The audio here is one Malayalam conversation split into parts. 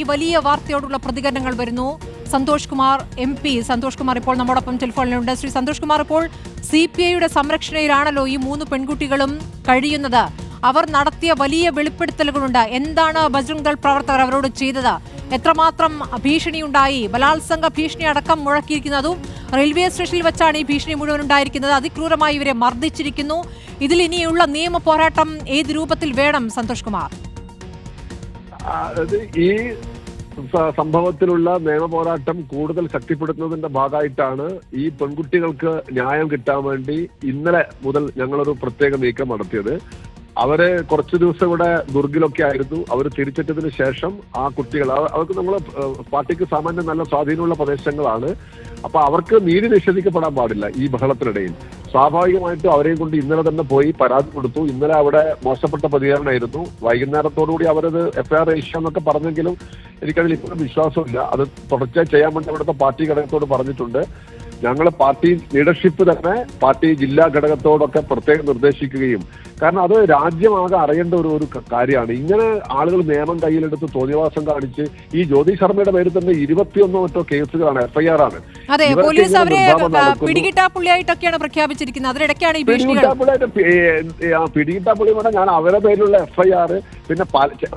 ഈ വലിയ വാർത്തയോടുള്ള പ്രതികരണങ്ങൾ വരുന്നു. സന്തോഷ് കുമാർ എം പി സന്തോഷ് കുമാർ ഇപ്പോൾ നമ്മോടൊപ്പം ടെലിഫോണിലുണ്ട്. ശ്രീ സന്തോഷ് കുമാർ ഇപ്പോൾ സി പി ഐയുടെ സംരക്ഷണയിലാണല്ലോ ഈ മൂന്ന് പെൺകുട്ടികളും കഴിയുന്നത്. അവർ നടത്തിയ വലിയ വെളിപ്പെടുത്തലുകളുണ്ട്. എന്താണ് ബജ്രംഗ് പ്രവർത്തകർ അവരോട് ചെയ്തത്? എത്രമാത്രം ഭീഷണിയുണ്ടായി? ബലാത്സംഗ ഭീഷണി അടക്കം മുഴക്കിയിരിക്കുന്നതും റെയിൽവേ സ്റ്റേഷനിൽ വെച്ചാണ് ഈ ഭീഷണി മുഴുവൻ ഉണ്ടായിരിക്കുന്നത്. അതിക്രൂരമായി ഇവരെ മർദ്ദിച്ചിരിക്കുന്നു. ഇതിൽ ഇനിയുള്ള നിയമ പോരാട്ടം ഏത് രൂപത്തിൽ വേണം? സന്തോഷ് കുമാർ. അത് ഈ സംഭവത്തിലുള്ള നിയമ പോരാട്ടം കൂടുതൽ ശക്തിപ്പെടുത്തുന്നതിന്റെ ഭാഗമായിട്ടാണ് ഈ പെൺകുട്ടികൾക്ക് ന്യായം കിട്ടാൻ വേണ്ടി ഇന്നലെ മുതൽ ഞങ്ങളൊരു പ്രത്യേക നീക്കം നടത്തിയത്. അവരെ കുറച്ചു ദിവസം ഇവിടെ ദുർഗിലൊക്കെ ആയിരുന്നു. അവർ തിരിച്ചെത്തിയതിന് ശേഷം ആ കുട്ടികൾ അവർക്ക് നമ്മൾ പാർട്ടിക്ക് സാമാന്യം നല്ല സ്വാധീനമുള്ള പ്രദേശങ്ങളാണ്. അപ്പൊ അവർക്ക് നീതി നിഷേധിക്കപ്പെടാൻ പാടില്ല ഈ ബഹളത്തിനിടയിൽ. സ്വാഭാവികമായിട്ടും അവരെയും കൊണ്ട് ഇന്നലെ തന്നെ പോയി പരാതി കൊടുത്തു. ഇന്നലെ അവിടെ മോശപ്പെട്ട പ്രതികരണമായിരുന്നു. വൈകുന്നേരത്തോടുകൂടി അവരത് എഫ്ഐആർ രജിസ്റ്റർ എന്നൊക്കെ പറഞ്ഞെങ്കിലും എനിക്കതിൽ ഇപ്പോഴും വിശ്വാസമില്ല. അത് തുടർച്ചയായി ചെയ്യാൻ വേണ്ടി അവിടുത്തെ പാർട്ടി ഘടകത്തോട് പറഞ്ഞിട്ടുണ്ട്. ഞങ്ങൾ പാർട്ടി ലീഡർഷിപ്പ് തന്നെ പാർട്ടി ജില്ലാ ഘടകത്തോടൊക്കെ പ്രത്യേകം നിർദ്ദേശിക്കുകയും കാരണം അത് രാജ്യമാകെ അറിയേണ്ട ഒരു ഒരു കാര്യമാണ്. ഇങ്ങനെ ആളുകൾ നിയമം കയ്യിലെടുത്ത് തോന്നിവാസം കാണിച്ച് ഈ ജ്യോതി ശർമ്മയുടെ പേരിൽ തന്നെ ഇരുപത്തിയൊന്നോ മറ്റോ കേസുകളാണ് എഫ്ഐആർ ആണ്. അതെ പോലീസ് അവരെ. പിടികിട്ടാപ്പുള്ളിയായിട്ടൊക്കെയാണ് പ്രഖ്യാപിച്ചിരിക്കുന്നത്. അതിനിടയ്ക്കാണ് ഈ പിടികിട്ടാപ്പുള്ളി കൂടെ ഞാൻ അവരുടെ പേരിലുള്ള എഫ്ഐആർ പിന്നെ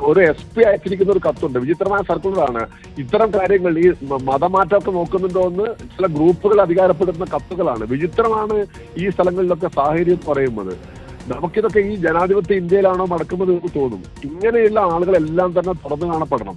ഒരു എസ് പി അയച്ചിരിക്കുന്ന ഒരു കത്തുണ്ട്. വിചിത്രമായ സർക്കുലറാണ്. ഇത്തരം കാര്യങ്ങൾ ഈ മതമാറ്റമൊക്കെ നോക്കുന്നുണ്ടോ എന്ന് ചില ഗ്രൂപ്പുകൾ അധികാരപ്പെടുത്തുന്ന കത്തുകളാണ്. വിചിത്രമാണ് ഈ സ്ഥലങ്ങളിലൊക്കെ സാഹചര്യം പറയുന്നത്. നമുക്കിതൊക്കെ ഈ ജനാധിപത്യ ഇന്ത്യയിലാണോ നടക്കുന്നത് എന്ന് തോന്നും. ഇങ്ങനെയുള്ള ആളുകളെല്ലാം തന്നെ തുറന്നു കാണപ്പെടണം.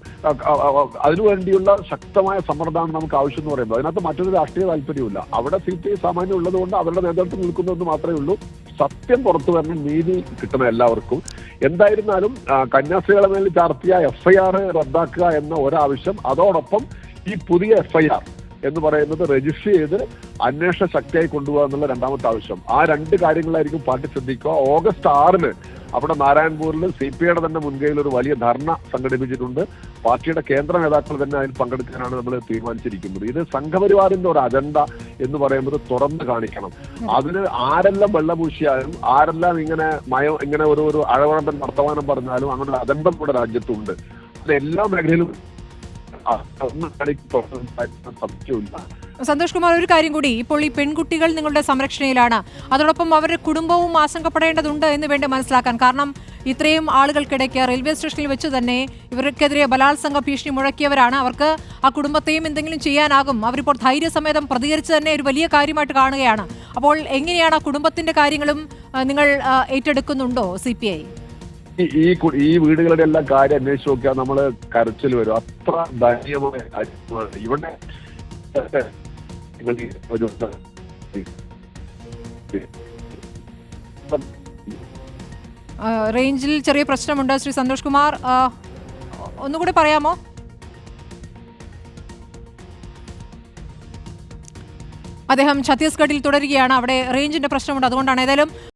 അതിനുവേണ്ടിയുള്ള ശക്തമായ സമ്മർദ്ദമാണ് നമുക്ക് ആവശ്യം എന്ന് പറയുന്നത്. അതിനകത്ത് മറ്റൊരു രാഷ്ട്രീയ താല്പര്യമില്ല അവിടെ സി പി ഐ സാമാന്യം ഉള്ളതുകൊണ്ട് അവരുടെ നേതൃത്വം നിൽക്കുന്നതെന്ന് മാത്രമേ ഉള്ളൂ. സത്യം പുറത്തു വരണം നീതി കിട്ടണം എല്ലാവർക്കും. എന്തായിരുന്നാലും കന്യാസ്ത്രീകളെ മേൽ ചാർത്തിയ എഫ്ഐആർ റദ്ദാക്കുക എന്ന ഒരാവശ്യം. അതോടൊപ്പം ഈ പുതിയ എഫ്ഐആർ എന്ന് പറയുന്നത് രജിസ്റ്റർ ചെയ്ത് അന്വേഷണ ശക്തിയായി കൊണ്ടുപോകുക എന്നുള്ള രണ്ടാമത്തെ ആവശ്യം. ആ രണ്ട് കാര്യങ്ങളായിരിക്കും പാർട്ടി ശ്രദ്ധിക്കുക. ഓഗസ്റ്റ് ആറിന് അവിടെ നാരായൺപൂരിൽ സി പി ഐയുടെ തന്നെ മുൻകൈയിൽ ഒരു വലിയ ധർണ സംഘടിപ്പിച്ചിട്ടുണ്ട്. പാർട്ടിയുടെ കേന്ദ്ര നേതാക്കൾ തന്നെ അതിൽ പങ്കെടുക്കാനാണ് നമ്മൾ തീരുമാനിച്ചിരിക്കുന്നത്. ഇത് സംഘപരിവാറിന്റെ ഒരു അജണ്ട എന്ന് പറയുന്നത് തുറന്നു കാണിക്കണം. അതിന് ആരെല്ലാം വെള്ളപൂശിയാലും ആരെല്ലാം ഇങ്ങനെ മയം ഇങ്ങനെ ഒരു ഒരു അഴവഴമ്പൻ വർത്തമാനം പറഞ്ഞാലും അങ്ങനെ അജണ്ട നമ്മുടെ രാജ്യത്തുണ്ട്. അത് എല്ലാ മേഖലയിലും സന്തോഷ് കുമാർ ഒരു കാര്യം കൂടി. ഇപ്പോൾ ഈ പെൺകുട്ടികൾ നിങ്ങളുടെ സംരക്ഷണയിലാണ്. അതോടൊപ്പം അവരുടെ കുടുംബവും ആശങ്കപ്പെടേണ്ടതുണ്ട് എന്ന് വേണ്ടി മനസ്സിലാക്കാൻ. കാരണം ഇത്രയും ആളുകൾക്കിടയ്ക്ക് റെയിൽവേ സ്റ്റേഷനിൽ വെച്ച് തന്നെ ഇവർക്കെതിരെ ബലാത്സംഗ ഭീഷണി മുഴക്കിയവരാണ്. അവർക്ക് ആ കുടുംബത്തെയും എന്തെങ്കിലും ചെയ്യാനാകും. അവരിപ്പോൾ ധൈര്യസമേതം പ്രതികരിച്ച് തന്നെ ഒരു വലിയ കാര്യമായിട്ട് കാണുകയാണ്. അപ്പോൾ എങ്ങനെയാണ് ആ കുടുംബത്തിന്റെ കാര്യങ്ങളും നിങ്ങൾ ഏറ്റെടുക്കുന്നുണ്ടോ സി ഈ- ഈ വീടുകളുടെ എല്ലാം കാര്യം അന്വേഷിച്ച് നോക്കിയാൽ നമ്മൾ കരച്ചിൽ വരും. അത്ര ദയനീയമായ ഇവിടെ റേഞ്ചിൽ ചെറിയ പ്രശ്നമുണ്ട് ശ്രീ സന്തോഷ് കുമാർ. ഒന്നുകൂടി പറയാമോ? അദ്ദേഹം ഛത്തീസ്ഗഡിൽ തുടരുകയാണ്. അവിടെ റേഞ്ചിന്റെ പ്രശ്നമുണ്ട്. അതുകൊണ്ടാണ് ഏതായാലും